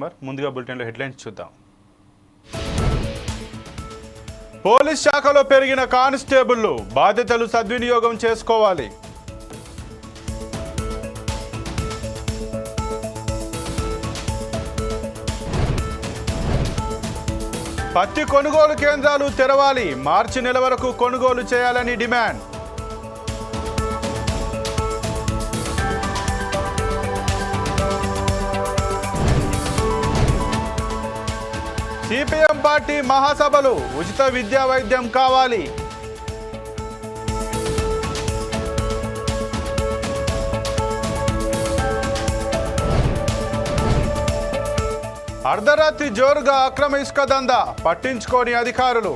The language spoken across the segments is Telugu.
కుమార్ ముందుగా బులెటిన్లో హెడ్లైన్స్ చూద్దాం. పోలీస్ శాఖలో పెరిగిన కానిస్టేబుళ్ళు బాధ్యతలు సద్వినియోగం చేసుకోవాలి. పత్తి కొనుగోలు కేంద్రాలు తెరవాలి. మార్చి నెల వరకు కొనుగోలు చేయాలని డిమాండ్. సిపిఎం పార్టీ మహాసభలు ఉచిత విద్యా వైద్యం కావాలి. అర్ధరాత్రి జోరుగా అక్రమ ఇసుక దందా పట్టించుకోని అధికారులు.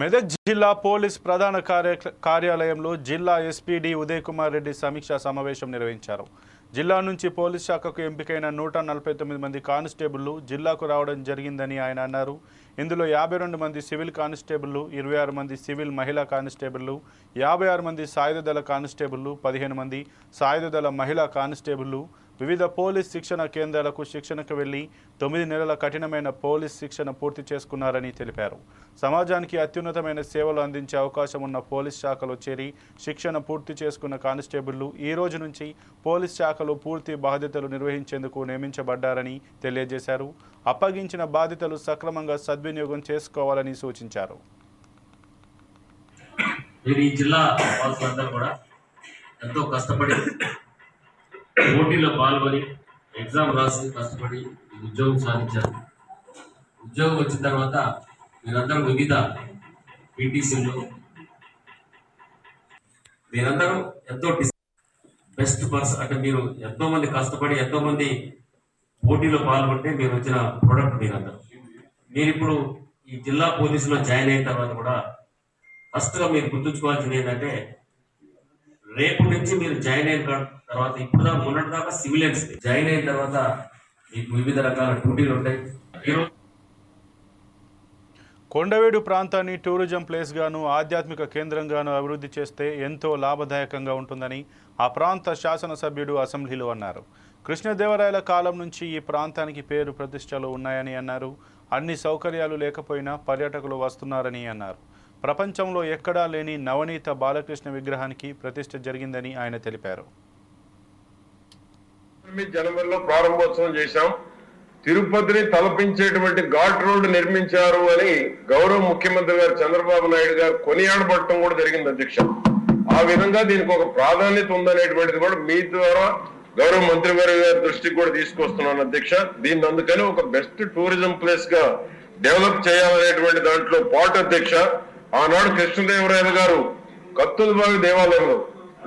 మెదక్ జిల్లా పోలీస్ ప్రధాన కార్య కార్యాలయంలో జిల్లా ఎస్పీడీ ఉదయ్ కుమార్ రెడ్డి సమీక్షా సమావేశం నిర్వహించారు. జిల్లా నుంచి పోలీస్ శాఖకు ఎంపికైన నూట నలభై తొమ్మిది మంది కానిస్టేబుళ్ళు జిల్లాకు రావడం జరిగిందని ఆయన అన్నారు. ఇందులో యాభై రెండు మంది సివిల్ కానిస్టేబుళ్ళు ఇరవై ఆరు మంది సివిల్ మహిళా కానిస్టేబుళ్ళు యాభై ఆరు మంది సాయుధ దళ కానిస్టేబుళ్ళు పదిహేను మంది సాయుధ దళ మహిళా కానిస్టేబుళ్ళు వివిధ పోలీస్ శిక్షణ కేంద్రాలకు శిక్షణకు వెళ్ళి తొమ్మిది నెలల కఠినమైన పోలీస్ శిక్షణ పూర్తి చేసుకున్నారని తెలిపారు. సమాజానికి అత్యున్నతమైన సేవలు అందించే అవకాశం ఉన్న పోలీస్ శాఖలో చేరి శిక్షణ పూర్తి చేసుకున్న కానిస్టేబుళ్ళు ఈ రోజు నుంచి పోలీస్ శాఖలో పూర్తి బాధ్యతలు నిర్వహించేందుకు నియమించబడ్డారని తెలియజేశారు. అప్పగించిన బాధ్యతలు సక్రమంగా సద్వినియోగం చేసుకోవాలని సూచించారు. ఈ జిల్లా వాసులందరూ కూడా ఎంతో కష్టపడి పోటీలో పాల్గొని ఎగ్జామ్ రాసి కష్టపడి ఉద్యోగం సాధించారు. ఉద్యోగం వచ్చిన తర్వాత మీరందరూ వివిధ పీటీసీలో మీరందరూ ఎంతో బెస్ట్ పర్సన్ అంటే మీరు ఎంతో మంది కష్టపడి ఎంతో మంది పోటీలో పాల్గొంటే మీరు వచ్చిన ప్రొడక్ట్ మీరందరూ. మీరు ఇప్పుడు ఈ జిల్లా పోలీసులో జాయిన్ అయిన తర్వాత కూడా ఫస్ట్గా మీరు గుర్తుంచుకోవాల్సింది ఏంటంటే రేపు నుంచి మీరు జాయిన్ అయిన తర్వాత ఇప్పుడు దాకా మొన్నటి దాకా సివిలియన్స్ జాయిన్ అయిన తర్వాత మీకు వివిధ రకాల డ్యూటీలు ఉంటాయి. కొండవేడు కొండవీడు ప్రాంతాన్ని టూరిజం ప్లేస్గాను ఆధ్యాత్మిక కేంద్రంగాను అభివృద్ధి చేస్తే ఎంతో లాభదాయకంగా ఉంటుందని ఆ ప్రాంత శాసనసభ్యుడు అసెంబ్లీలో అన్నారు. కృష్ణదేవరాయల కాలం నుంచి ఈ ప్రాంతానికి పేరు ప్రతిష్టలు ఉన్నాయని అన్నారు. అన్ని సౌకర్యాలు లేకపోయినా పర్యాటకులు వస్తున్నారని అన్నారు. ప్రపంచంలో ఎక్కడా లేని నవనీత బాలకృష్ణ విగ్రహానికి ప్రతిష్ఠ జరిగిందని ఆయన తెలిపారు. జనవరిలో ప్రారంభోత్సవం చేశాం. తిరుపతిని తలపించేటువంటి ఘాట్ రోడ్డు నిర్మించారు అని గౌరవ ముఖ్యమంత్రి గారు చంద్రబాబు నాయుడు గారు కొనియాడబడటం కూడా జరిగింది అధ్యక్ష. ఆ విధంగా దీనికి ఒక ప్రాధాన్యత ఉందనేటువంటిది కూడా మీ ద్వారా గౌరవ మంత్రి గారి గారి దృష్టికి కూడా తీసుకొస్తున్నాను అధ్యక్ష. దీన్ని అందుకని ఒక బెస్ట్ టూరిజం ప్లేస్గా డెవలప్ చేయాలనేటువంటి దాంట్లో పాటు అధ్యక్ష. ఆనాడు కృష్ణదేవరాయలు గారు కత్తులబావి దేవాలయంలో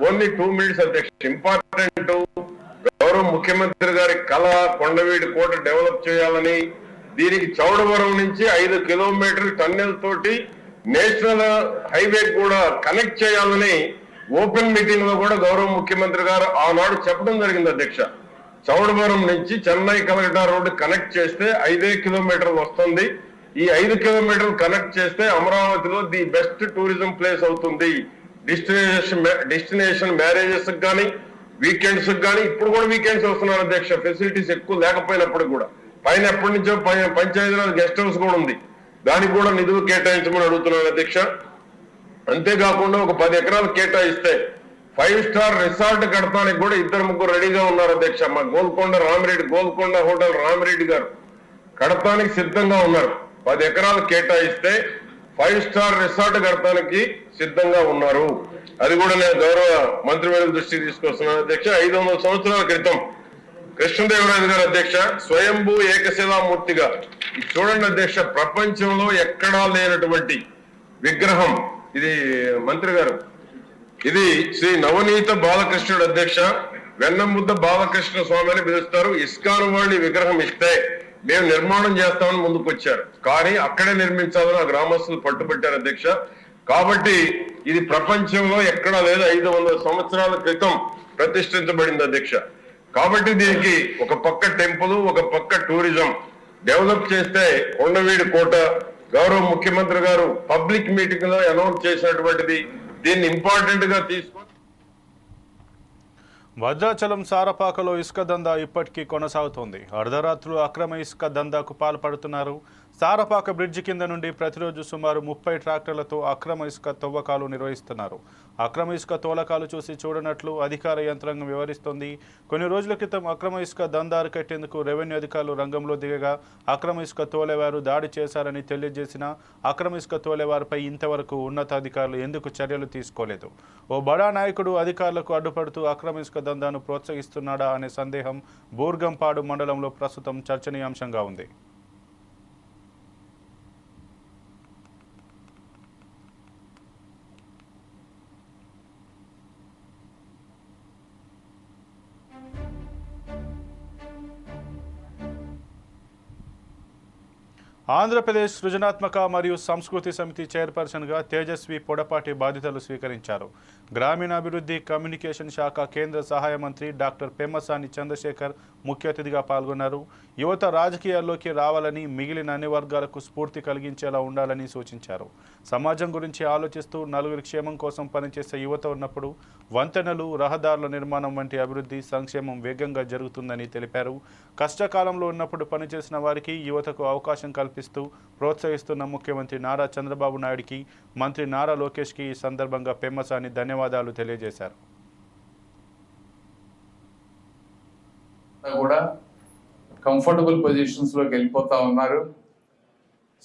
ఓన్లీ టూ మినిట్స్ అధ్యక్ష. ఇంపార్టెంట్ గౌరవ ముఖ్యమంత్రి గారి కళ కొండవీడి కోట డెవలప్ చేయాలని దీనికి చౌడవరం నుంచి ఐదు కిలోమీటర్ టన్నెల్ తోటి నేషనల్ హైవే కూడా కనెక్ట్ చేయాలని ఓపెన్ మీటింగ్లో కూడా గౌరవ ముఖ్యమంత్రి గారు ఆనాడు చెప్పడం జరిగింది అధ్యక్ష. చౌడవరం నుంచి చెన్నై కలకటా రోడ్డు కనెక్ట్ చేస్తే ఐదే కిలోమీటర్లు వస్తుంది. ఈ ఐదు కిలోమీటర్లు కనెక్ట్ చేస్తే అమరావతిలో ది బెస్ట్ టూరిజం ప్లేస్ అవుతుంది. డెస్టినేషన్ డెస్టినేషన్ మ్యారేజెస్ కానీ వీకెండ్స్ కానీ ఇప్పుడు కూడా వీకెండ్స్ వస్తున్నారు అధ్యక్ష. ఫెసిలిటీస్ ఎక్కువ లేకపోయినప్పుడు కూడా. పైన ఎప్పటి నుంచో పంచాయతీరాజ్ గెస్ట్ హౌస్ కూడా ఉంది. దానికి కూడా నిధులు కేటాయించమని అడుగుతున్నాను అధ్యక్ష. అంతేకాకుండా ఒక పది ఎకరాలు కేటాయిస్తే ఫైవ్ స్టార్ రిసార్ట్ కడతానికి కూడా ఇద్దరు ముగ్గురు రెడీగా ఉన్నారు అధ్యక్ష. మా గోల్కొండ రామిరెడ్డి గోల్కొండ హోటల్ రామిరెడ్డి గారు. కడతానికి సిద్ధంగా ఉన్నారు. పది ఎకరాలు కేటాయిస్తే ఫైవ్ స్టార్ రిసార్ట్ కడతానికి సిద్ధంగా ఉన్నారు. అది కూడా నేను గౌరవ మంత్రివర్గ దృష్టికి తీసుకొస్తున్నాను అధ్యక్ష ఐదు వందల సంవత్సరాల క్రితం కృష్ణదేవరాయలు గారు అధ్యక్ష స్వయంభూ ఏకశిలామూర్తిగా. చూడండి అధ్యక్ష ప్రపంచంలో ఎక్కడా లేనటువంటి విగ్రహం ఇది మంత్రి గారు. ఇది శ్రీ నవనీత బాలకృష్ణుడు అధ్యక్ష వెన్నముద్ద బాలకృష్ణ స్వామి అని పిలుస్తారు. ఇస్కాన్ వాళ్ళు విగ్రహం ఇస్తే మేము నిర్మాణం చేస్తామని ముందుకు వచ్చారు. కానీ అక్కడే నిర్మించాలని ఆ గ్రామస్తులు పట్టుబట్టారు అధ్యక్ష. కాబట్టి ఇది ప్రపంచంలో ఎక్కడా లేదు ఐదు వందల సంవత్సరాల క్రితం ప్రతిష్ఠించబడింది అధ్యక్ష. కాబట్టి దీనికి ఒక పక్క టెంపుల్ ఒక పక్క టూరిజం డెవలప్ చేస్తే కొండవీడి కోట గౌరవ ముఖ్యమంత్రి గారు పబ్లిక్ మీటింగ్లో అనౌన్స్ చేసినటువంటిది దీన్ని ఇంపార్టెంట్గా తీసుకొని భద్రాచలం సారపాకలో ఇసుక దందా ఇప్పటికీ కొనసాగుతోంది. అర్ధరాత్రులు అక్రమ ఇసుక దందాకు పాల్పడుతున్నారు. సారపాక బ్రిడ్జి కింద నుండి ప్రతిరోజు సుమారు ముప్పై ట్రాక్టర్లతో అక్రమ ఇసుక తవ్వకాలు నిర్వహిస్తున్నారు. అక్రమ ఇసుక తోలకాలు చూసి చూడనట్లు అధికార యంత్రాంగం వివరిస్తోంది. కొన్ని రోజుల క్రితం అక్రమ ఇసుక దందారు కట్టేందుకు రెవెన్యూ అధికారులు రంగంలో దిగగా అక్రమ ఇసుక తోలేవారు దాడి చేశారని తెలియజేసిన అక్రమ ఇసుక తోలేవారిపై ఇంతవరకు ఉన్నతాధికారులు ఎందుకు చర్యలు తీసుకోలేదు? ఓ బడా నాయకుడు అధికారులకు అడ్డుపడుతూ అక్రమ ఇసుక దందాను ప్రోత్సహిస్తున్నాడా అనే సందేహం బూర్గంపాడు మండలంలో ప్రస్తుతం చర్చనీయాంశంగా ఉంది. ఆంధ్రప్రదేశ్ సృజనాత్మక మరియు సంస్కృతి సమితి చైర్పర్సన్గా తేజస్వి పొడపాటి బాధ్యతలు స్వీకరించారు. గ్రామీణాభివృద్ధి కమ్యూనికేషన్ శాఖ కేంద్ర సహాయ మంత్రి డాక్టర్ పెమ్మసాని చంద్రశేఖర్ ముఖ్య అతిథిగా పాల్గొన్నారు. యువత రాజకీయాల్లోకి రావాలని మిగిలిన అన్ని వర్గాలకు స్ఫూర్తి కలిగించేలా ఉండాలని సూచించారు. సమాజం గురించి ఆలోచిస్తూ నలుగురి క్షేమం కోసం పనిచేసే యువత ఉన్నప్పుడు వంతెనలు రహదారుల నిర్మాణం వంటి అభివృద్ధి సంక్షేమం వేగంగా జరుగుతుందని తెలిపారు. కష్టకాలంలో ఉన్నప్పుడు పనిచేసిన వారికి యువతకు అవకాశం కల్పిస్తూ ప్రోత్సహిస్తున్న ముఖ్యమంత్రి నారా చంద్రబాబు నాయుడికి మంత్రి నారా లోకేష్కి ఈ సందర్భంగా పెమ్మసాని ధన్యవాదాలు తెలియజేశారు. కూడా కంఫర్టబుల్ పొజిషన్స్లోకి వెళ్ళిపోతా ఉన్నారు.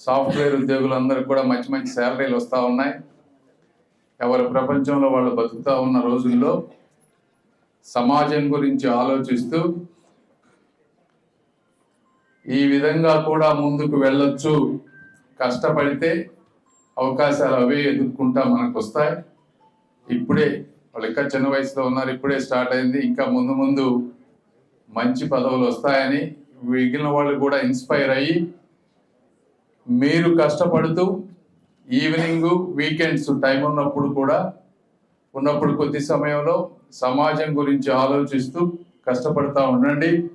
సాఫ్ట్వేర్ ఉద్యోగులందరికీ కూడా మంచి మంచి శాలరీలు వస్తూ ఉన్నాయి. ఎవరు ప్రపంచంలో వాళ్ళు బతుకుతా ఉన్న రోజుల్లో సమాజం గురించి ఆలోచిస్తూ ఈ విధంగా కూడా ముందుకు వెళ్ళొచ్చు. కష్టపడితే అవకాశాలు అవే ఎదుర్కొంటా మనకు వస్తాయి. ఇప్పుడే వాళ్ళు ఇంకా చిన్న వయసులో ఉన్నారు ఇప్పుడే స్టార్ట్ అయింది. ఇంకా ముందు ముందు మంచి పదవులు వస్తాయని మిగిలిన వాళ్ళు కూడా ఇన్స్పైర్ అయ్యి మీరు కష్టపడుతూ ఈవినింగ్ వీకెండ్స్ టైం ఉన్నప్పుడు కూడా ఉన్నప్పుడు కొద్ది సమయంలో సమాజం గురించి ఆలోచిస్తూ కష్టపడతా ఉండండి.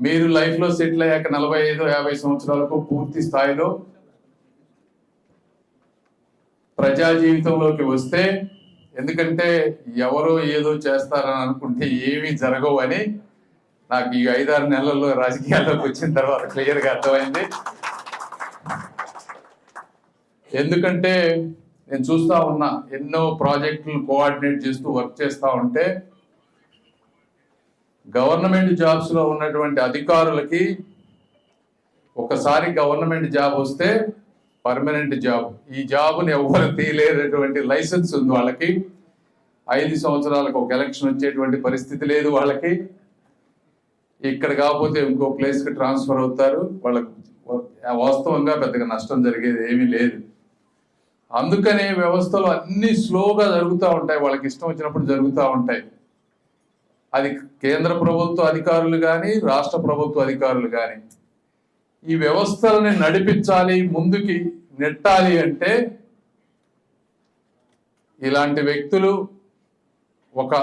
మీరు లైఫ్లో సెటిల్ అయ్యాక నలభై ఐదు యాభై సంవత్సరాలకు పూర్తి స్థాయిలో ప్రజా జీవితంలోకి వస్తే ఎందుకంటే ఎవరో ఏదో చేస్తారని అనుకుంటే ఏమీ జరగవు అని నాకు ఈ ఐదారు నెలల్లో రాజకీయాల్లోకి వచ్చిన తర్వాత క్లియర్గా అర్థమైంది. ఎందుకంటే నేను చూస్తూ ఉన్నా ఎన్నో ప్రాజెక్టులు కోఆర్డినేట్ చేస్తూ వర్క్ చేస్తూ ఉంటే గవర్నమెంట్ జాబ్స్లో ఉన్నటువంటి అధికారులకి ఒకసారి గవర్నమెంట్ జాబ్ వస్తే పర్మనెంట్ జాబ్. ఈ జాబ్ని ఎవరు తీయలేనటువంటి లైసెన్స్ ఉంది వాళ్ళకి. ఐదు సంవత్సరాలకు ఒక ఎలక్షన్ వచ్చేటువంటి పరిస్థితి లేదు వాళ్ళకి. ఇక్కడ కాకపోతే ఇంకో ప్లేస్కి ట్రాన్స్ఫర్ అవుతారు. వాళ్ళకు వాస్తవంగా పెద్దగా నష్టం జరిగేది ఏమీ లేదు. అందుకనే వ్యవస్థలు అన్ని స్లోగా జరుగుతూ ఉంటాయి. వాళ్ళకి ఇష్టం వచ్చినప్పుడు జరుగుతూ ఉంటాయి. అది కేంద్ర ప్రభుత్వ అధికారులు కానీ రాష్ట్ర ప్రభుత్వ అధికారులు కానీ ఈ వ్యవస్థలని నడిపించాలి ముందుకి నెట్టాలి అంటే ఇలాంటి వ్యక్తులు ఒక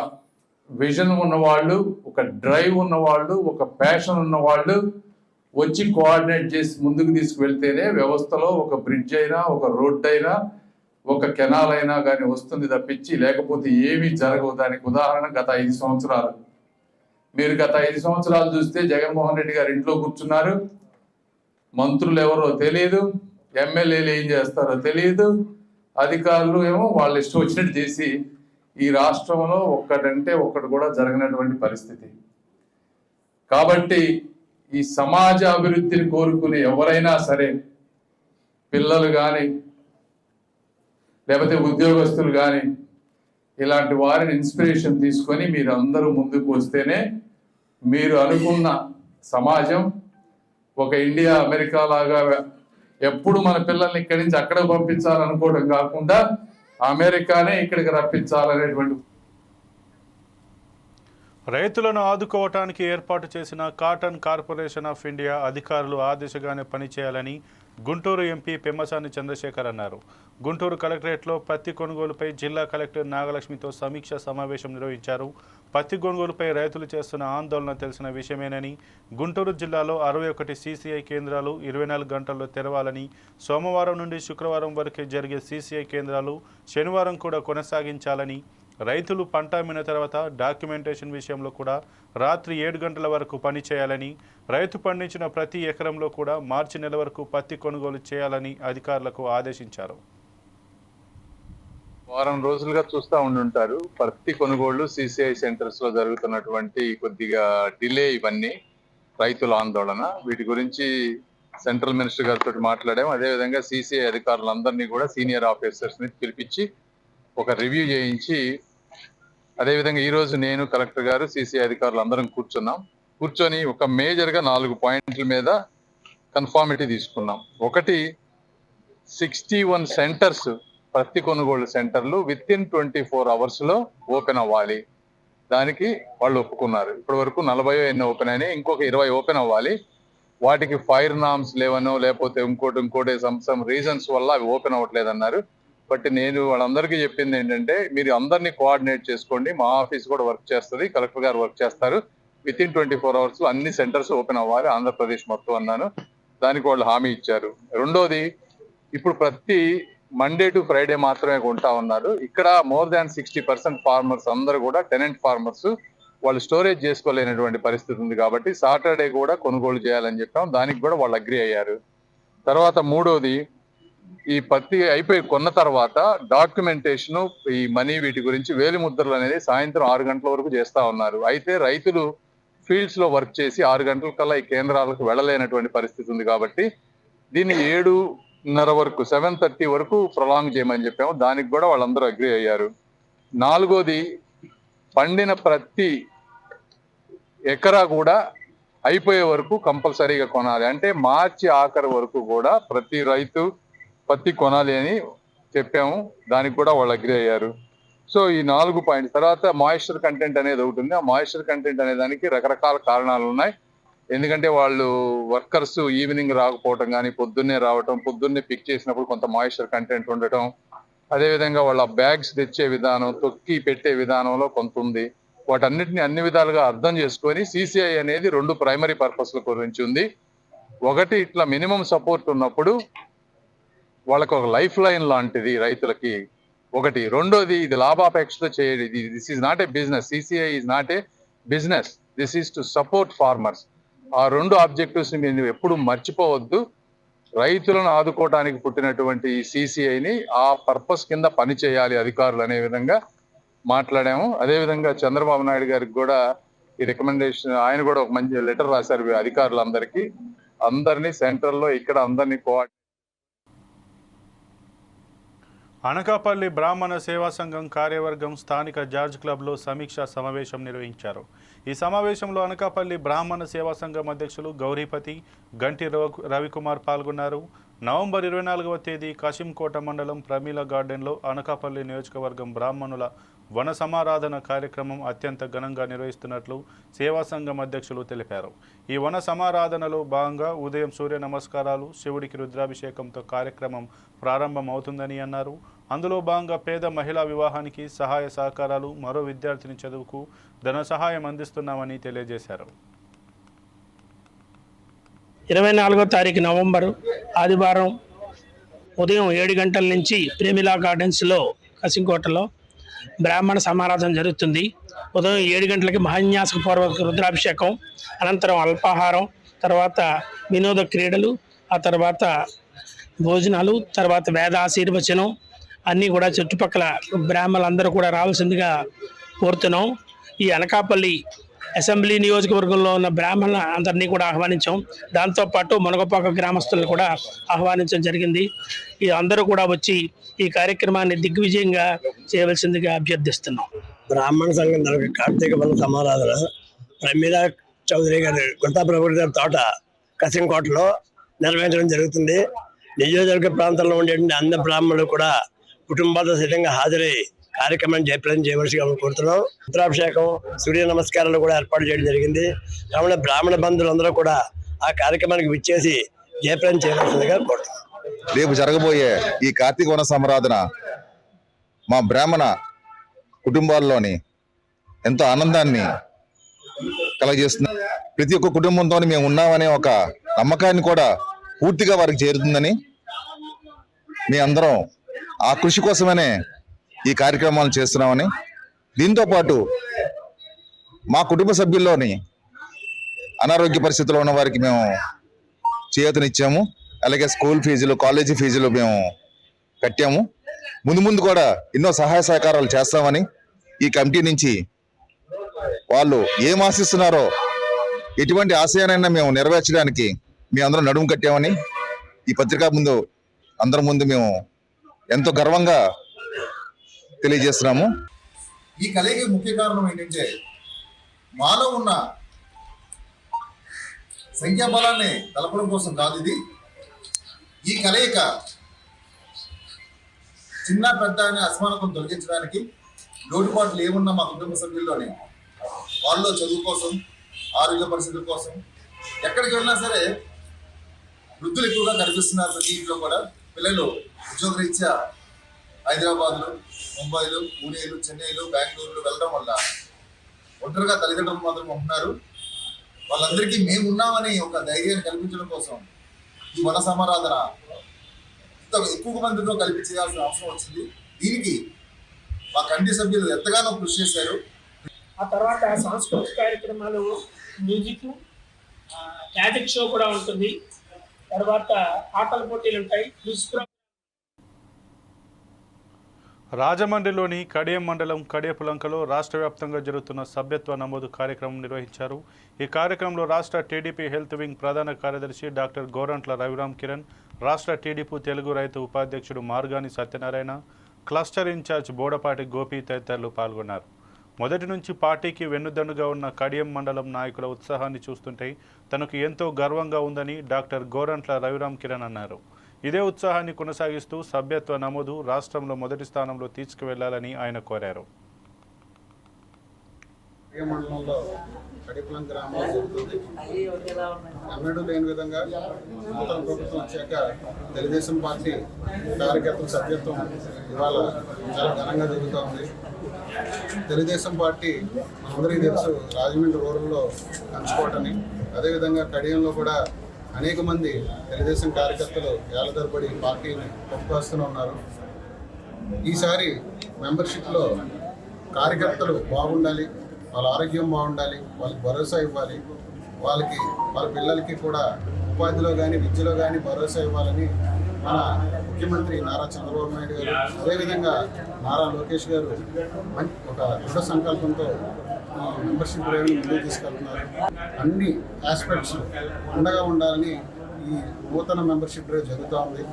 విజన్ ఉన్నవాళ్ళు ఒక డ్రైవ్ ఉన్నవాళ్ళు ఒక ప్యాషన్ ఉన్నవాళ్ళు వచ్చి కోఆర్డినేట్ చేసి ముందుకు తీసుకువెళ్తేనే వ్యవస్థలో ఒక బ్రిడ్జ్ అయినా ఒక రోడ్డు అయినా ఒక కెనాల్ అయినా కానీ వస్తుంది తప్పించి లేకపోతే ఏమీ జరగవు. దానికి ఉదాహరణ గత ఐదు సంవత్సరాలు. మీరు గత ఐదు సంవత్సరాలు చూస్తే జగన్మోహన్ రెడ్డి గారు ఇంట్లో కూర్చున్నారు. మంత్రులు ఎవరో తెలియదు ఎమ్మెల్యేలు ఏం చేస్తారో తెలియదు అధికారులు ఏమో వాళ్ళు ఇష్టం వచ్చినట్టు చేసి ఈ రాష్ట్రంలో ఒక్కటంటే ఒక్కటి కూడా జరగనటువంటి పరిస్థితి. కాబట్టి ఈ సమాజ అభివృద్ధిని కోరుకునే ఎవరైనా సరే పిల్లలు కానీ లేకపోతే ఉద్యోగస్తులు కానీ ఇలాంటి వారిని ఇన్స్పిరేషన్ తీసుకొని మీరు అందరూ ముందుకు వస్తేనే మీరు అనుకున్న సమాజం ఒక ఇండియా అమెరికా లాగా ఎప్పుడు మన పిల్లల్ని ఇక్కడి నుంచి అక్కడ పంపించాలనుకోవడం కాకుండా అమెరికానే ఇక్కడికి రప్పించాలనేటువంటి రైతులను ఆదుకోవటానికి ఏర్పాటు చేసిన కాటన్ కార్పొరేషన్ ఆఫ్ ఇండియా అధికారులు ఆ దిశగానే పనిచేయాలని గుంటూరు ఎంపీ పెమ్మసాని చంద్రశేఖర్ అన్నారు. గుంటూరు కలెక్టరేట్లో పత్తి కొనుగోలుపై జిల్లా కలెక్టర్ నాగలక్ష్మితో సమీక్ష సమావేశం నిర్వహించారు. పత్తి కొనుగోలుపై రైతులు చేస్తున్న ఆందోళన తెలిసిన విషయమేనని గుంటూరు జిల్లాలో అరవై ఒకటి సీసీఐ కేంద్రాలు ఇరవై నాలుగు గంటల్లో తెరవాలని సోమవారం నుండి శుక్రవారం వరకే జరిగే సీసీఐ కేంద్రాలు శనివారం కూడా కొనసాగించాలని రైతులు పంట అమ్మిన తర్వాత డాక్యుమెంటేషన్ విషయంలో కూడా రాత్రి ఏడు గంటల వరకు పని చేయాలని రైతు పండించిన ప్రతి ఎకరంలో కూడా మార్చి నెల వరకు పత్తి కొనుగోలు చేయాలని అధికారులకు ఆదేశించారు. వారం రోజులుగా చూస్తూ ఉండుంటారు. పత్తి కొనుగోళ్ళు సిసిఐ సెంటర్స్లో జరుగుతున్నటువంటి కొద్దిగా డిలే ఇవన్నీ రైతుల ఆందోళన. వీటి గురించి సెంట్రల్ మినిస్టర్ గారితో మాట్లాడాము అదేవిధంగా సిసిఐ అధికారులందరినీ కూడా సీనియర్ ఆఫీసర్స్ని పిలిపించి ఒక రివ్యూ చేయించి అదేవిధంగా ఈ రోజు నేను కలెక్టర్ గారు సిసిఐ అధికారులు అందరం కూర్చున్నాం. కూర్చొని ఒక మేజర్గా నాలుగు పాయింట్ల మీద కన్ఫార్మిటీ తీసుకున్నాం. ఒకటి సిక్స్టీ వన్ సెంటర్స్ పత్తి కొనుగోలు సెంటర్లు విత్ ఇన్ ట్వంటీ ఫోర్ అవర్స్లో ఓపెన్ అవ్వాలి. దానికి వాళ్ళు ఒప్పుకున్నారు. ఇప్పటి వరకు నలభై ఎన్ని ఓపెన్ అయినాయి. ఇంకొక ఇరవై ఓపెన్ అవ్వాలి. వాటికి ఫైర్ నామ్స్ లేవనో లేకపోతే ఇంకోటి ఇంకోటి సమ్ సమ్ రీజన్స్ వల్ల అవి ఓపెన్ అవ్వట్లేదు అన్నారు బట్ నేను వాళ్ళందరికీ చెప్పింది ఏంటంటే మీరు అందరినీ కోఆర్డినేట్ చేసుకోండి. మా ఆఫీస్ కూడా వర్క్ చేస్తుంది కలెక్టర్ గారు వర్క్ చేస్తారు. Within twenty four hours అన్ని సెంటర్స్ ఓపెన్ అవ్వాలి ఆంధ్రప్రదేశ్ మొత్తం అన్నాను. దానికి వాళ్ళు హామీ ఇచ్చారు. రెండోది ఇప్పుడు ప్రతి మండే టు ఫ్రైడే మాత్రమే కొంటా ఉన్నారు. ఇక్కడ more than sixty percent farmers అందరూ కూడా టెనెంట్ ఫార్మర్స్ వాళ్ళు స్టోరేజ్ చేసుకోలేనటువంటి పరిస్థితి ఉంది కాబట్టి సాటర్డే కూడా కొనుగోలు చేయాలని చెప్పాం. దానికి కూడా వాళ్ళు అగ్రి అయ్యారు. తర్వాత మూడోది ఈ పత్తి అయిపోయి కొన్న తర్వాత డాక్యుమెంటేషన్ ఈ మనీ వీటి గురించి వేలి ముద్రలు అనేది సాయంత్రం ఆరు గంటల వరకు చేస్తా ఉన్నారు. అయితే రైతులు ఫీల్డ్స్లో వర్క్ చేసి ఆరు గంటల కల్లా ఈ కేంద్రాలకు వెళ్ళలేనటువంటి పరిస్థితి ఉంది కాబట్టి దీన్ని ఏడున్నర వరకు సెవెన్ థర్టీ వరకు ప్రొలాంగ్ చేయమని చెప్పాము. దానికి కూడా వాళ్ళందరూ అగ్రి అయ్యారు. నాలుగోది పండిన ప్రతి ఎకరా కూడా అయిపోయే వరకు కంపల్సరీగా కొనాలి. అంటే మార్చి ఆఖరి వరకు కూడా ప్రతి రైతు పత్తి కొనాలి అని చెప్పాము. దానికి కూడా వాళ్ళు అగ్రి అయ్యారు. సో ఈ నాలుగు పాయింట్స్ తర్వాత మాయిశ్చర్ కంటెంట్ అనేది ఒకటి ఉంది. ఆ మాయిశ్చర్ కంటెంట్ అనే దానికి రకరకాల కారణాలు ఉన్నాయి. ఎందుకంటే వాళ్ళు వర్కర్స్ ఈవినింగ్ రాకపోవటం కానీ పొద్దున్నే రావటం పొద్దున్నే పిక్ చేసినప్పుడు కొంత మాయిశ్చర్ కంటెంట్ ఉండటం. అదేవిధంగా వాళ్ళ బ్యాగ్స్ తెచ్చే విధానం తొక్కి పెట్టే విధానంలో కొంత ఉంది. వాటన్నిటిని అన్ని విధాలుగా అర్థం చేసుకొని సిసిఐ అనేది రెండు ప్రైమరీ పర్పస్ల గురించి ఉంది. ఒకటి ఇట్లా మినిమం సపోర్ట్ ఉన్నప్పుడు వాళ్ళకి ఒక లైఫ్ లైన్ లాంటిది రైతులకి. ఒకటి. రెండోది ఇది లాభాపేక్షతో చేయడం ఇది this is not a business CCI is not a business this is to support farmers ఆ రెండు ఆబ్జెక్టివ్స్ మీరు ఎప్పుడు మర్చిపోవద్దు. రైతులను ఆదుకోవడానికి పుట్టినటువంటి ఈ సిసిఐని ఆ పర్పస్ కింద పని చేయాలి అధికారులు అనే విధంగా మాట్లాడాము. అదేవిధంగా చంద్రబాబు నాయుడు గారికి కూడా ఈ రికమెండేషన్ ఆయన కూడా ఒక మంచి లెటర్ రాశారు అధికారులందరికీ. అందరినీ సెంట్రల్లో ఇక్కడ అందరినీ కోఆర్డి అనకాపల్లి బ్రాహ్మణ సేవా సంఘం కార్యవర్గం స్థానిక జార్జ్ క్లబ్లో సమీక్షా సమావేశం నిర్వహించారు. ఈ సమావేశంలో అనకాపల్లి బ్రాహ్మణ సేవా సంఘం అధ్యక్షులు గౌరీపతి గంటి రవ- రవికుమార్ పాల్గొన్నారు. నవంబర్ ఇరవై నాలుగవ తేదీ కాశింకోట మండలం ప్రమీల గార్డెన్లో అనకాపల్లి నియోజకవర్గం బ్రాహ్మణుల వన సమారాధన కార్యక్రమం అత్యంత ఘనంగా నిర్వహిస్తున్నట్లు సేవా సంఘం అధ్యక్షులు తెలిపారు. ఈ వన సమారాధనలో భాగంగా ఉదయం సూర్య నమస్కారాలు శివుడికి రుద్రాభిషేకంతో కార్యక్రమం ప్రారంభం అవుతుందని అన్నారు. అందులో భాగంగా పేద మహిళా వివాహానికి సహాయ సహకారాలు మరో విద్యార్థిని చదువుకు ధన సహాయం అందిస్తున్నామని తెలియజేశారు. ఇరవై నాలుగో తారీఖు నవంబర్ ఆదివారం ఉదయం ఏడు గంటల నుంచి ప్రేమిలా గార్డెన్స్లో కసింకోటలో బ్రాహ్మణ సమారాధన జరుగుతుంది. ఉదయం ఏడు గంటలకి మహాన్యాసపూర్వక రుద్రాభిషేకం అనంతరం అల్పాహారం తర్వాత వినోద క్రీడలు ఆ తర్వాత భోజనాలు తర్వాత వేద ఆశీర్వచనం అన్నీ కూడా చుట్టుపక్కల బ్రాహ్మణులందరూ కూడా రావాల్సిందిగా కోరుతున్నాం. ఈ అనకాపల్లి అసెంబ్లీ నియోజకవర్గంలో ఉన్న బ్రాహ్మణుల అందరినీ కూడా ఆహ్వానించాం. దాంతోపాటు మునగపాక గ్రామస్తులను కూడా ఆహ్వానించడం జరిగింది. ఈ అందరూ కూడా వచ్చి ఈ కార్యక్రమాన్ని దిగ్విజయంగా చేయవలసిందిగా అభ్యర్థిస్తున్నాం. బ్రాహ్మణ సంఘం తరఫు కార్తీక బల సమారాధన. ప్రమీల చౌదరి గారి గుంతా ప్రభుత్వ గారి తోట కసింకోటలో నిర్వహించడం జరుగుతుంది. నియోజకవర్గ ప్రాంతంలో ఉండేటువంటి అన్ని బ్రాహ్మణులు కూడా కుటుంబాలతో సిద్ధంగా హాజరై కార్యక్రమాన్ని జయప్రదం చేయవలసిగా కోరుతున్నాం. రుద్రాభిషేకం సూర్య నమస్కారాలు కూడా ఏర్పాటు చేయడం జరిగింది. కావున బ్రాహ్మణ బంధువులందరూ కూడా ఆ కార్యక్రమానికి విచ్చేసి జయప్రదం చేయవలసిందిగా కోరుతున్నాం. రేపు జరగబోయే ఈ కార్తీక వన సంరాధన మా బ్రాహ్మణ కుటుంబాల్లోని ఎంతో ఆనందాన్ని కలగజేస్తుంది. ప్రతి ఒక్క కుటుంబంతో మేము ఉన్నామనే ఒక నమ్మకాన్ని కూడా పూర్తిగా వారికి చేరుతుందని మీ అందరం ఆ కృషి కోసమనే ఈ కార్యక్రమాలు చేస్తున్నామని. దీంతో పాటు మా కుటుంబ సభ్యుల్లోని అనారోగ్య పరిస్థితుల్లో ఉన్న వారికి మేము చేయూతనిచ్చాము. అలాగే స్కూల్ ఫీజులు కాలేజీ ఫీజులు మేము కట్టాము. ముందు ముందు కూడా ఎన్నో సహాయ సహకారాలు చేస్తామని ఈ కమిటీ నుంచి వాళ్ళు ఏం ఆశిస్తున్నారో ఎటువంటి ఆశయానైనా మేము నెరవేర్చడానికి మీ అందరం నడుము కట్టామని ఈ పత్రికా ముందు అందరి ముందు మేము ఎంతో గర్వంగా తెలియజేస్తున్నాము. ఈ కలయిక ముఖ్య కారణం ఏంటంటే మాలో ఉన్న సంఖ్యాబలాన్ని కలపడం కోసం కాదు ఇది. ఈ కలయిక చిన్న పెద్ద అనే అసమానతను తొలగించడానికి లోటుపాట్లు ఏమున్నా మా కుటుంబ సభ్యుల్లోనే. వాళ్ళలో చదువు కోసం ఆరోగ్య పరిస్థితుల కోసం ఎక్కడికి వెళ్ళినా సరే వృద్ధులు ఎక్కువగా కనిపిస్తున్నారు ప్రతి ఇంట్లో కూడా. పిల్లలు ఉద్యోగరీత్యా హైదరాబాద్లో ముంబైలో పూణేలు చెన్నైలు బెంగళూరులో వెళ్ళడం వల్ల ఒంటరిగా తల్లిదండ్రులు మాత్రం ఉంటున్నారు వాళ్ళందరికీ మేము ఉన్నామని ఒక ధైర్యాన్ని కల్పించడం కోసం ఈ వన ఇంత ఎక్కువ మందితో కలిపి చేయాల్సిన అవసరం వచ్చింది. దీనికి మా కంటి సభ్యులు ఎంతగానో కృషి చేశారు. ఆ తర్వాత సాంస్కృతిక కార్యక్రమాలు మ్యూజిక్ మ్యాజిక్ షో కూడా ఉంటుంది. తర్వాత ఆటల పోటీలు ఉంటాయి. క్విజ్ రాజమండ్రిలోని కడియం మండలం కడియపులంకలో రాష్ట్ర వ్యాప్తంగా జరుగుతున్న సభ్యత్వ నమోదు కార్యక్రమం నిర్వహించారు. ఈ కార్యక్రమంలో రాష్ట్ర టీడీపీ హెల్త్ వింగ్ ప్రధాన కార్యదర్శి డాక్టర్ గోరంట్ల రవిరామ్ కిరణ్ రాష్ట్ర టీడీపీ తెలుగు రైతు ఉపాధ్యక్షుడు మార్గాని సత్యనారాయణ క్లస్టర్ ఇన్ఛార్జ్ బోడపాటి గోపి తదితరులు పాల్గొన్నారు. మొదటి నుంచి పార్టీకి వెన్నుదన్నుగా ఉన్న కడియం మండలం నాయకుల ఉత్సాహాన్ని చూస్తుంటే తనకు ఎంతో గర్వంగా ఉందని డాక్టర్ గోరంట్ల రవిరామ్ కిరణ్ అన్నారు. ఇదే ఉత్సాహాన్ని కొనసాగిస్తూ సభ్యత్వ నమోదు రాష్ట్రంలో మొదటి స్థానంలో తీసుకువెళ్ళాలని ఆయన కోరారు. ఏ మండలంలో కడిపులం గ్రామంలో జరుగుతుంది? ఎన్నడూ లేని విధంగా నూతన ప్రభుత్వం వచ్చాక తెలుగుదేశం పార్టీ కార్యకర్తల సభ్యత్వం ఇవాళ చాలా ఘనంగా జరుగుతూ ఉంది. తెలుగుదేశం పార్టీ అందరికీ తెలుసు రాజమండ్రి రూరల్లో పంచుకోవటని అదేవిధంగా కడియంలో కూడా అనేక మంది తెలుగుదేశం కార్యకర్తలు ఏళ్ళ తరబడి పార్టీని పంపుకొస్తూనే ఉన్నారు. ఈసారి మెంబర్షిప్లో కార్యకర్తలు బాగుండాలి వాళ్ళ ఆరోగ్యం బాగుండాలి వాళ్ళకి భరోసా ఇవ్వాలి వాళ్ళకి వాళ్ళ పిల్లలకి కూడా ఉపాధిలో కానీ విద్యలో కానీ భరోసా ఇవ్వాలని మన ముఖ్యమంత్రి నారా చంద్రబాబు నాయుడు గారు అదేవిధంగా నారా లోకేష్ గారు ఒక దృఢ సంకల్పంతో మెంబర్షిప్ డ్రైవ్ని ముందుకు తీసుకెళ్తున్నారు. అన్ని ఆస్పెక్ట్స్ అండగా ఉండాలని ఈ నూతన మెంబర్షిప్ డ్రైవ్ జరుగుతూ ఉంది.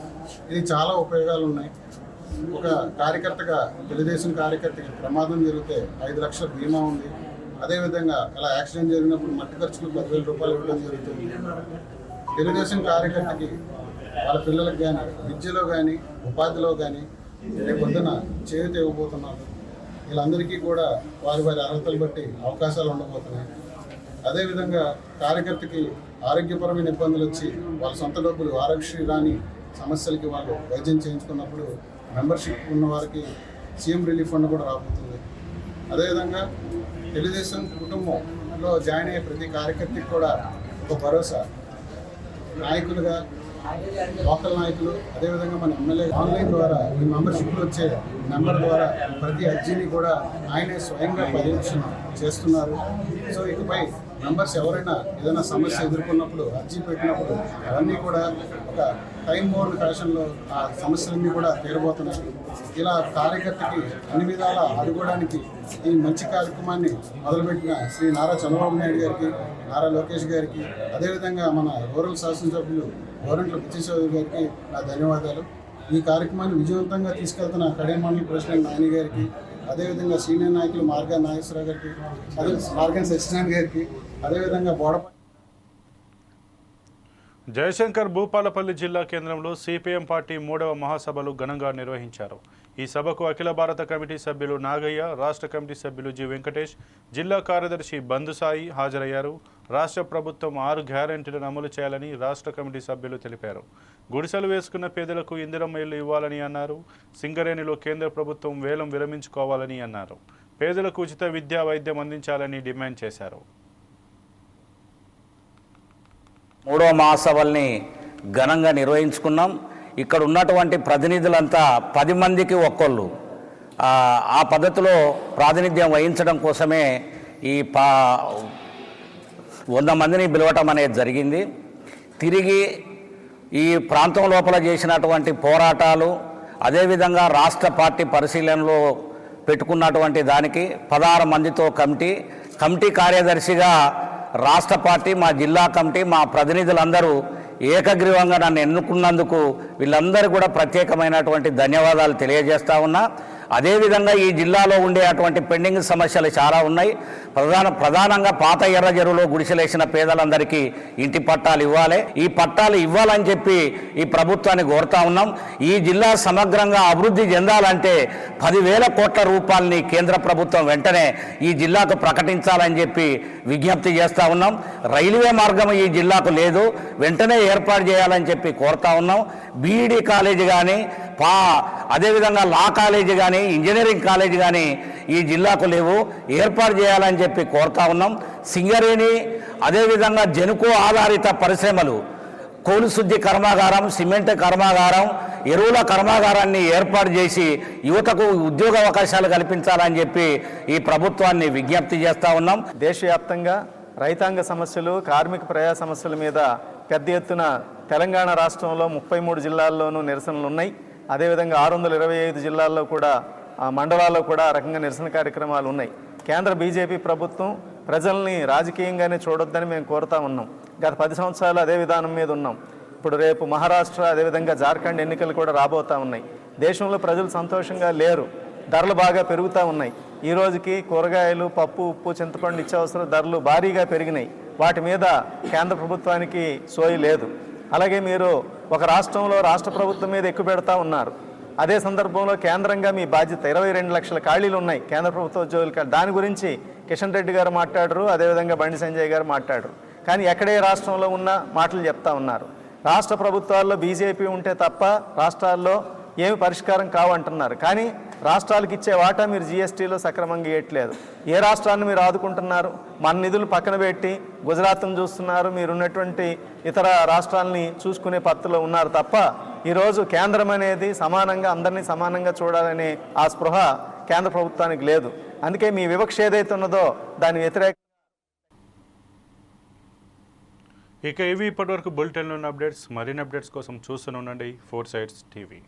ఇది చాలా ఉపయోగాలు ఉన్నాయి. ఒక కార్యకర్తగా తెలుగుదేశం కార్యకర్తకి ప్రమాదం జరిగితే ఐదు లక్షల బీమా ఉంది. అదేవిధంగా అలా యాక్సిడెంట్ జరిగినప్పుడు మట్టి ఖర్చులు పదివేల రూపాయలు ఇవ్వడం జరుగుతుంది. తెలుగుదేశం కార్యకర్తకి వాళ్ళ పిల్లలకు కానీ విద్యలో కానీ ఉపాధిలో కానీ రేపు పొద్దున చేయూత ఇవ్వబోతున్నారు వీళ్ళందరికీ కూడా వారి వారి అర్హతలు బట్టి అవకాశాలు ఉండబోతున్నాయి. అదేవిధంగా కార్యకర్తకి ఆరోగ్యపరమైన ఇబ్బందులు వచ్చి వాళ్ళ సొంత డబ్బులు ఆరోగ్యశ్రీ రాని సమస్యలకి వాళ్ళు వైద్యం చేయించుకున్నప్పుడు మెంబర్షిప్ ఉన్న వారికి సీఎం రిలీఫ్ ఫండ్ కూడా రాబోతుంది. అదేవిధంగా తెలుగుదేశం కుటుంబంలో జాయిన్ అయ్యే ప్రతి కార్యకర్తకి కూడా ఒక భరోసా. నాయకులుగా లోకల్ నాయకులు అదేవిధంగా మన ఎమ్మెల్యే ఆన్లైన్ ద్వారా ఈ మెంబర్షిప్లు వచ్చే నెంబర్ ద్వారా ప్రతి అర్జీని కూడా ఆయనే స్వయంగా పర్యవేక్షణ చేస్తున్నారు. సో ఇకపై మెంబర్స్ ఎవరైనా ఏదైనా సమస్య ఎదుర్కొన్నప్పుడు అర్జీ పెట్టినప్పుడు అవన్నీ కూడా ఒక టైం బోర్డ్ ఫ్యాషన్లో ఆ సమస్యలన్నీ కూడా తీరబోతున్నాయి. ఇలా కార్యకర్తకి అన్ని విధాలా ఆదుకోవడానికి ఈ మంచి కార్యక్రమాన్ని మొదలుపెట్టిన శ్రీ నారా చంద్రబాబు నాయుడు గారికి నారా లోకేష్ గారికి అదేవిధంగా మన రూరల్ శాసనసభ్యులు గోరంట్ల పిచ్చిచౌదరి గారికి నా ధన్యవాదాలు. ఈ కార్యక్రమాన్ని విజయవంతంగా తీసుకెళ్తున్న కడియం మండలి ప్రెసిడెంట్ నాని గారికి అదేవిధంగా సీనియర్ నాయకులు మార్గా నాగేశ్వరరావు గారికి అదే మార్గన్ సత్యనారాయణ గారికి అదేవిధంగా బోడపల్లి జయశంకర్ భూపాలపల్లి జిల్లా కేంద్రంలో సిపిఎం పార్టీ మూడవ మహాసభలు ఘనంగా నిర్వహించారు. ఈ సభకు అఖిల భారత కమిటీ సభ్యులు నాగయ్య రాష్ట్ర కమిటీ సభ్యులు జి. వెంకటేష్ జిల్లా కార్యదర్శి బంధుసాయి హాజరయ్యారు. రాష్ట్ర ప్రభుత్వం ఆరు గ్యారెంటీలను అమలు చేయాలని రాష్ట్ర కమిటీ సభ్యులు తెలిపారు. గుడిసెలు వేసుకున్న పేదలకు ఇందిరమ్మ ఇల్లు ఇవ్వాలని అన్నారు. సింగరేణిలో కేంద్ర ప్రభుత్వం వేలం విరమించుకోవాలని అన్నారు. పేదలకు ఉచిత విద్యా వైద్యం అందించాలని డిమాండ్ చేశారు. మూడో మహాసభల్ని ఘనంగా నిర్వహించుకున్నాం. ఇక్కడ ఉన్నటువంటి ప్రతినిధులంతా పది మందికి ఒక్కళ్ళు. ఆ, ఆ పద్ధతిలో ప్రాతినిధ్యం వహించడం కోసమే ఈ పా వంద మందిని పిలవటం అనేది జరిగింది. తిరిగి ఈ ప్రాంతం లోపల చేసినటువంటి పోరాటాలు అదేవిధంగా రాష్ట్ర పార్టీ పరిశీలనలో పెట్టుకున్నటువంటి దానికి పదహారు మందితో కమిటీ కమిటీ కార్యదర్శిగా రాష్ట్ర పార్టీ మా జిల్లా కమిటీ మా ప్రతినిధులందరూ ఏకగ్రీవంగా నన్ను ఎన్నుకున్నందుకు వీళ్ళందరూ కూడా ప్రత్యేకమైనటువంటి ధన్యవాదాలు తెలియజేస్తా ఉన్నా. అదేవిధంగా ఈ జిల్లాలో ఉండే అటువంటి పెండింగ్ సమస్యలు చాలా ఉన్నాయి. ప్రధాన ప్రధానంగా పాత ఎర్ర చెరువులో గుడిసెలేసిన పేదలందరికీ ఇంటి పట్టాలు ఇవ్వాలి. ఈ పట్టాలు ఇవ్వాలని చెప్పి ఈ ప్రభుత్వాన్ని కోరుతా ఉన్నాం. ఈ జిల్లా సమగ్రంగా అభివృద్ధి చెందాలంటే పదివేల కోట్ల రూపాయలని కేంద్ర ప్రభుత్వం వెంటనే ఈ జిల్లాకు ప్రకటించాలని చెప్పి విజ్ఞప్తి చేస్తూ ఉన్నాం. రైల్వే మార్గం ఈ జిల్లాకు లేదు. వెంటనే ఏర్పాటు చేయాలని చెప్పి కోరుతా ఉన్నాం. బీఈడి కాలేజీ కానీ పా అదేవిధంగా లా కాలేజీ కానీ ఇంజనీరింగ్ కాలేజీ కానీ ఈ జిల్లాకు లేవు. ఏర్పాటు చేయాలని చెప్పి కోరుతా ఉన్నాం. సింగరేణి అదేవిధంగా జనుకో ఆధారిత పరిశ్రమలు కోలు శుద్ధి కర్మాగారం సిమెంట్ కర్మాగారం ఎరువుల కర్మాగారాన్ని ఏర్పాటు చేసి యువతకు ఉద్యోగ అవకాశాలు కల్పించాలని చెప్పి ఈ ప్రభుత్వాన్ని విజ్ఞప్తి చేస్తా ఉన్నాం. దేశవ్యాప్తంగా రైతాంగ సమస్యలు కార్మిక ప్రజా సమస్యల మీద పెద్ద ఎత్తున తెలంగాణ రాష్ట్రంలో ముప్పై మూడు జిల్లాల్లోనూ నిరసనలు ఉన్నాయి అదేవిధంగా ఆరు వందల ఇరవై ఐదు జిల్లాల్లో కూడా ఆ మండలాల్లో కూడా ఆ రకంగా నిరసన కార్యక్రమాలు ఉన్నాయి. కేంద్ర బీజేపీ ప్రభుత్వం ప్రజల్ని రాజకీయంగానే చూడొద్దని మేము కోరుతా ఉన్నాం. గత పది సంవత్సరాలు అదే విధానం మీద ఉన్నాం. ఇప్పుడు రేపు మహారాష్ట్ర అదేవిధంగా జార్ఖండ్ ఎన్నికలు కూడా రాబోతా ఉన్నాయి. దేశంలో ప్రజలు సంతోషంగా లేరు. ధరలు బాగా పెరుగుతూ ఉన్నాయి. ఈ రోజుకి కూరగాయలు పప్పు ఉప్పు చింతపండు నిత్యావసర ధరలు భారీగా పెరిగినాయి. వాటి మీద కేంద్ర ప్రభుత్వానికి సోయి లేదు. అలాగే మీరు ఒక రాష్ట్రంలో రాష్ట్ర ప్రభుత్వం మీద ఎక్కువ పెడతా ఉన్నారు. అదే సందర్భంలో కేంద్రంగా మీ బాధ్యత ఇరవై రెండు లక్షల ఖాళీలు ఉన్నాయి. కేంద్ర ప్రభుత్వ ఉద్యోగులు దాని గురించి కిషన్ రెడ్డి గారు మాట్లాడరు అదేవిధంగా బండి సంజయ్ గారు మాట్లాడరు. కానీ ఎక్కడే రాష్ట్రంలో ఉన్న మాటలు చెప్తా ఉన్నారు. రాష్ట్ర ప్రభుత్వాల్లో బీజేపీ ఉంటే తప్ప రాష్ట్రాల్లో ఏమి పరిష్కారం కావంటున్నారు. కానీ రాష్ట్రాలకు ఇచ్చే వాటా మీరు జీఎస్టీలో సక్రమంగా ఇవ్వట్లేదు ఏ రాష్ట్రాన్ని మీరు ఆదుకుంటున్నారు? మన నిధులు పక్కన పెట్టి గుజరాత్ను చూస్తున్నారు. మీరు ఉన్నటువంటి ఇతర రాష్ట్రాలని చూసుకునే పత్తులో ఉన్నారు తప్ప ఈరోజు కేంద్రం అనేది సమానంగా అందరినీ సమానంగా చూడాలనే ఆ స్పృహ కేంద్ర ప్రభుత్వానికి లేదు. అందుకే మీ వివక్ష ఏదైతే ఉన్నదో దాని వ్యతిరేక ఇక ఇవి ఇప్పటివరకు బులెటిన్లో ఉన్న అప్డేట్స్. మరిన్ని అప్డేట్స్ కోసం చూస్తూనే ఉండండి. Four sides TV.